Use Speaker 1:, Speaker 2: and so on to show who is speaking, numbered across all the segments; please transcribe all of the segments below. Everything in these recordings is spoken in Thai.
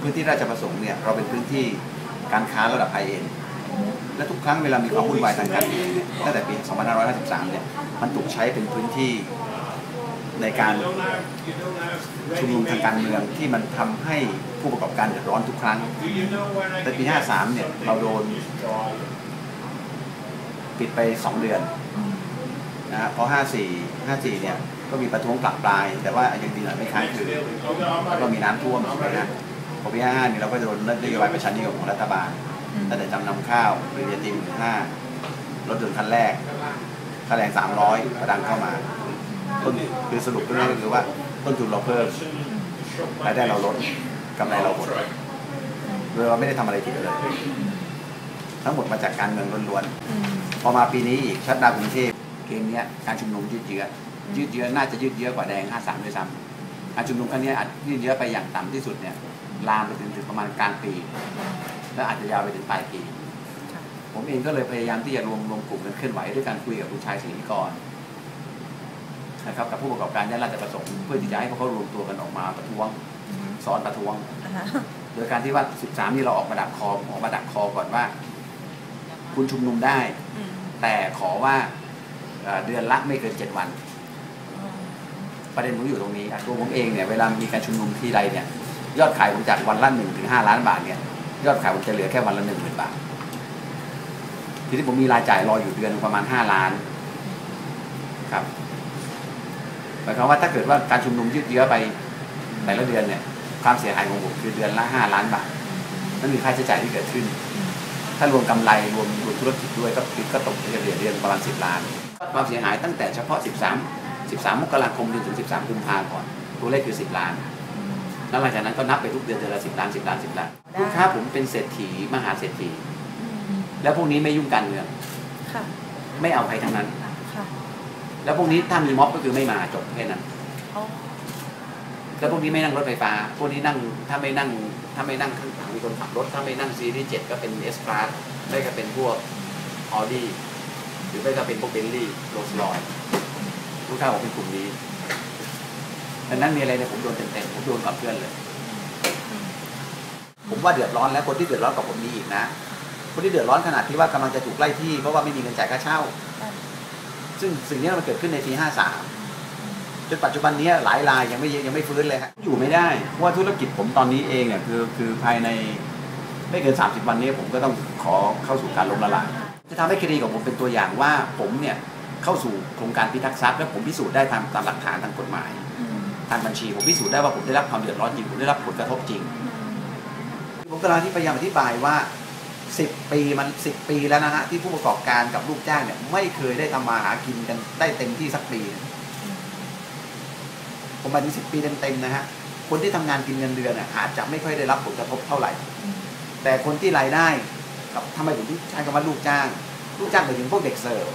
Speaker 1: พื้นที่ราชประสงค์เนี่ยเราเป็นพื้นที่การค้าระดับไฮเอ็นและทุกครั้งเวลามีความวุ่นวายทางการเมืองเนี่ยตั้งแต่ปี 2553 เนี่ยมันถูกใช้เป็นพื้นที่ในการชุมนุมทางการเมืองที่มันทำให้ผู้ประกอบการเดือดร้อนทุกครั้ง แต่ปี 53 เนี่ยเราโดนปิดไป 2 เดือนนะฮะเพราะ 54 54 เนี่ยก็มีประท้วงกลับปลาย แต่ว่ายังดีหน่อยไม่ค้างคืนแล้วก็มีน้ำท่วมใช่ไหมฮะ พอปี55เนี่ยเราก็โดนนโยบายประชานิยมของรัฐบาลตั้งแต่จำนำข้าวปริญญาตรีหมื่นห้ารถยนต์คันแรกค่าแรง300ประดังเข้ามาต้นคือสรุปก็คือว่าต้นทุนเราเพิ่มรายได้เราลดกำไรเราหดโดยเราไม่ได้ทำอะไรผิดเลย ทั้งหมดมาจากการเมืองล้วนๆ พอมาปีนี้อีกชัดดาวน์กรุงเทพเกมเนี้ยการชุมนุมยืดเยื้อยืดเยื้อน่าจะยืดเยื้อกว่าแดง 53 ด้วยซ้ำการชุมนุมครั้งเนี้ยอาจยืดเยื้อไปอย่างต่ำที่สุดเนี่ย ลามไปถึงถึงประมาณกลางปี และอาจจะยาวไปถึงปลายปี ผมเองก็เลยพยายามที่จะรวมรวมกลุ่มกันเคลื่อนไหวด้วยการคุยกับคุณชายศรีนิกรนะครับกับผู้ประกอบการย่านราชประสงค์เพื่อที่จะให้พวกเขารวมตัวกันออกมาประท้วงสอนประท้วง โดยการที่ว่า 13 นี่เราออกมาดักคอออกมาดักคอก่อนว่า คุณชุมนุมได้ แต่ขอว่าเอ่อเดือนละไม่เกิน7วัน ประเด็นผมอยู่ตรงนี้อะตัวผมเองเนี่ยเวลามีการชุมนุมทีไรเนี่ย ยอดขายผมจากวันละ1นถึงห้าล้านบาทเนี่ยยอดขายผมจะเหลือแค่วันละ1 0,000บาท ทีนี้ผมมีรายจ่ายรออยู่เดือนประมาณ5ล้านครับหมายความว่าถ้าเกิดว่าการชุมนุมยืดเยื้อไปแต่ละเดือนเนี่ยความเสียหายของผมคือเดือนละ5ล้านบาทนั่นคือค่าใช้จ่ายที่เกิดขึ้น ถ้ารวมกำไรรวมรวมธุรกิจด้วยก็คิดก็ตกเฉลี่ยเดือนประมาณ10ล้านความเสียหายตั้งแต่เฉพาะ 13 13 มกราคมจนถึง 13 กุมภาพันธ์ก่อนตัวเลขคือ 10 ล้าน แล้วหลังจากนั้นก็นับไปทุกเดือนเดือนละ10ล้าน10ล้าน10ล้าน
Speaker 2: ได้
Speaker 1: ลูกค้าผมเป็นเศรษฐีมหาเศรษฐี แล้วพวกนี้ไม่ยุ่งการเมือง
Speaker 2: ค่ะ
Speaker 1: ไม่เอาใครทั้งนั้น
Speaker 2: ค่ะ
Speaker 1: แล้วพวกนี้ถ้ามีม็อบก็คือไม่มาจบแค่นั้น
Speaker 2: อ๋อ
Speaker 1: แล้วพวกนี้ไม่นั่งรถไฟฟ้า พวกนี้นั่งถ้าไม่นั่งถ้าไม่นั่งข้างหลังมีคนขับรถ ถ้าไม่นั่งซีรีส์เจ็ดก็เป็นเอสคลาสไม่ก็เป็นพวกออดี้หรือไม่ก็เป็นพวกเบนลี่โรลส์รอยลูกค้าผมเป็นกลุ่มนี้ ดังนั้นมีอะไรเนี่ยผมโดนเต็มๆผมโดนกับเพื่อนเลย ผมว่าเดือดร้อนแล้วคนที่เดือดร้อนกับผมมีอีกนะคนที่เดือดร้อนขนาดที่ว่ากำลังจะถูกไล่ที่เพราะว่าไม่มีเงินจ่ายค่าเช่า ซึ่งสิ่งนี้มันเกิดขึ้นในปี53จนปัจจุบันนี้หลายรายยังไม่ยังไม่ฟื้นเลยฮะอยู่ไม่ได้เพราะว่าธุรกิจผมตอนนี้เองเนี่ยคือคือภายในไม่เกิน 30 วันนี้ผมก็ต้องขอเข้าสู่การล้มละลายจะทำให้คดีของผมเป็นตัวอย่างว่าผมเนี่ยเข้าสู่โครงการพิทักษ์ทรัพย์และผมพิสูจน์ได้ตามตามหลักฐานทางกฎหมาย ทางบัญชีผมพิสูจน์ได้ว่าผมได้รับความเดือดร้อนจริงผมได้รับผลกระทบจริงผมกำลังที่พยายามอธิบายว่า 10 ปีมัน 10 ปีแล้วนะฮะที่ผู้ประกอบการกับลูกจ้างเนี่ยไม่เคยได้ทำมาหากินกันได้เต็มที่สักปี ผมหมายถึง10 ปีเต็มๆนะฮะคนที่ทำงานกินเงินเดือนน่ะอาจจะไม่ค่อยได้รับผลกระทบเท่าไหร่ แต่คนที่รายได้กับทำไมผมถึงใช้คำว่าลูกจ้าง ลูกจ้างหมายถึงพวกเด็กเสิร์ฟ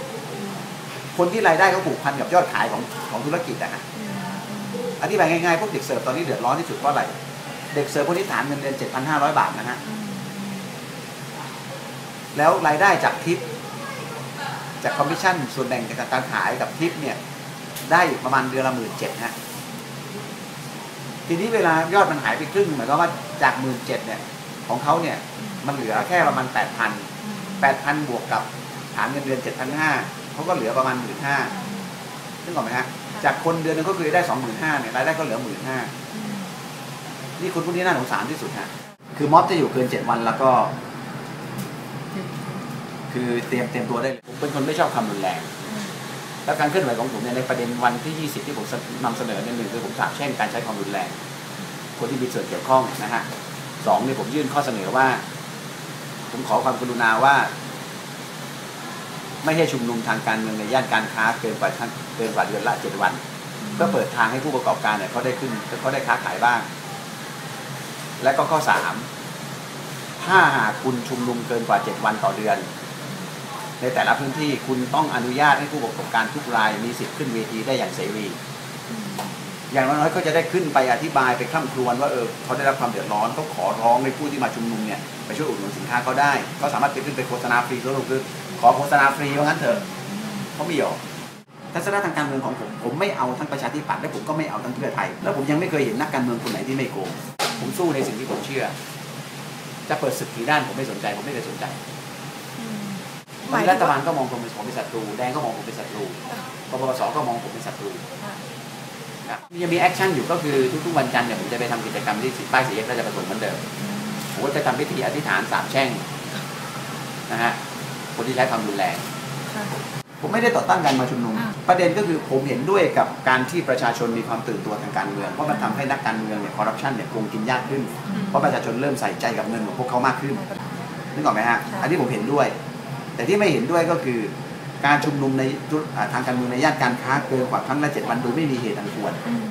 Speaker 1: คนที่รายได้เขาผูกพันกับยอดขายของของธุรกิจอะฮะ อธิบายง่ายๆ พวกเด็กเสิร์ฟตอนนี้เดือดร้อนที่สุดเพราะอะไร เด็กเสิร์ฟพวกนี้ฐานเงินเดือน 7,500 บาทนะฮะ แล้วรายได้จากทิป จากคอมมิชชั่นส่วนแบ่งจากการขายกับทิปเนี่ย ได้ประมาณเดือนละหมื่นเจ็ดฮะ ทีนี้เวลายอดมันหายไปครึ่งหมายความว่าจากหมื่นเจ็ดเนี่ย ของเขาเนี่ย มันเหลือแค่ประมาณแปดพันแปดพันบวกกับฐานเงินเดือนเจ็ดพันห้าเขาก็เหลือประมาณหมื่นห้านึกออกไหมฮะ จากคนเดือนหนึงก็คือได้สองหมื่นห้าเนี่ยรายได้ก็เหลือหมื่นห้านี่คนพวกนี้น่าสงสารที่สุดฮะคือม็อบจะอยู่เกินเจ็ดวันแล้วก็ คือเตรียมเตรียมตัวได้เลยผมเป็นคนไม่ชอบคำรุนแรง แล้วการเคลื่อนไหวของผมเนี่ยในประเด็นวันที่ 20 ที่ผมนำเสนอเนี่ยหนึ่งคือผมสาบแช่งการใช้ความรุนแรง คนที่มีส่วนเกี่ยวข้องนะฮะสองเนี่ยผมยื่นข้อเสนอว่า ผมขอความกรุณาว่า ไม่ให้ชุมนุมทางการเมืองในย่านการค้าเกินกว่าเกินกว่าเดือนละเจ็ดวัน เพื่อเปิดทางให้ผู้ประกอบการเนี่ยเขาได้ขึ้นเขาได้ค้าขายบ้าง และก็ข้อสามถ้าหากคุณชุมนุมเกินกว่าเจ็ดวันต่อเดือน ในแต่ละพื้นที่คุณต้องอนุญาตให้ผู้ประกอบการทุกรายมีสิทธิ์ขึ้นเวทีได้อย่างเสรีอย่างน้อยๆก็จะได้ขึ้นไปอธิบายไปคร่ำครวญว่าเออเขาได้รับความเดือดร้อนเขาขอร้องในผู้ที่มาชุมนุมเนี่ยไปช่วยอุดหนุนสินค้าเขาได้เขาสามารถไปขึ้นไปโฆษณาฟรีสรุปคือ ขอโฆษณาฟรีว่างั้นเถอะเขาไม่ยอมทัศนะทางการเมืองของผมผมไม่เอาทั้งประชาธิปัตย์และผมก็ไม่เอาทั้งเพื่อไทย แล้วผมยังไม่เคยเห็นนักการเมืองคนไหนที่ไม่โกงผมสู้ในสิ่งที่ผมเชื่อ จะเปิดศึกกี่ด้านผมไม่สนใจ ผมไม่เคยสนใจ
Speaker 2: อืมห
Speaker 1: ตอน
Speaker 2: มาย
Speaker 1: นี้
Speaker 2: ถึ
Speaker 1: รั
Speaker 2: ง
Speaker 1: ฐบา
Speaker 2: ว่า
Speaker 1: ลก็มองผมเป็นผมเป็นศัตรูแดงก็มองผมเป็นศัตรูปปสก็มองผมเป็นศัตรู
Speaker 2: อะ
Speaker 1: นะยังมีแอคชั่นอยู่ก็คือทุกๆวันจันทร์เนี่ยผมจะไปทำกิจกรรมที่ป้ายสีแยกราชประสงค์เหมือนเดิมผมก็จะทำพิธีอธิษฐานสามแช่งนะฮะ คนที่ใช้ความรุนแรง
Speaker 2: ค่ะ
Speaker 1: ผมไม่ได้ต่อต้านการมาชุมนุม
Speaker 2: อ่า
Speaker 1: ประเด็นก็คือผมเห็นด้วยกับการที่ประชาชนมีความตื่นตัวทางการเมืองเพราะมันทำให้นักการเมืองเนี่ยคอร์รัปชันเนี่ยโกงกินยากขึ้น เพราะประชาชนเริ่มใส่ใจกับเงินของพวกเขามากขึ้นนึกออกไหมฮะ
Speaker 2: ค่ะ
Speaker 1: อันนี้ผมเห็นด้วย แต่ที่ไม่เห็นด้วยก็คือ การชุมนุมในธุรอ่าทางการเมืองในย่านการค้าเกินกว่าครั้งละเจ็ดวันโดยไม่มีเหตุอันควร
Speaker 2: อืม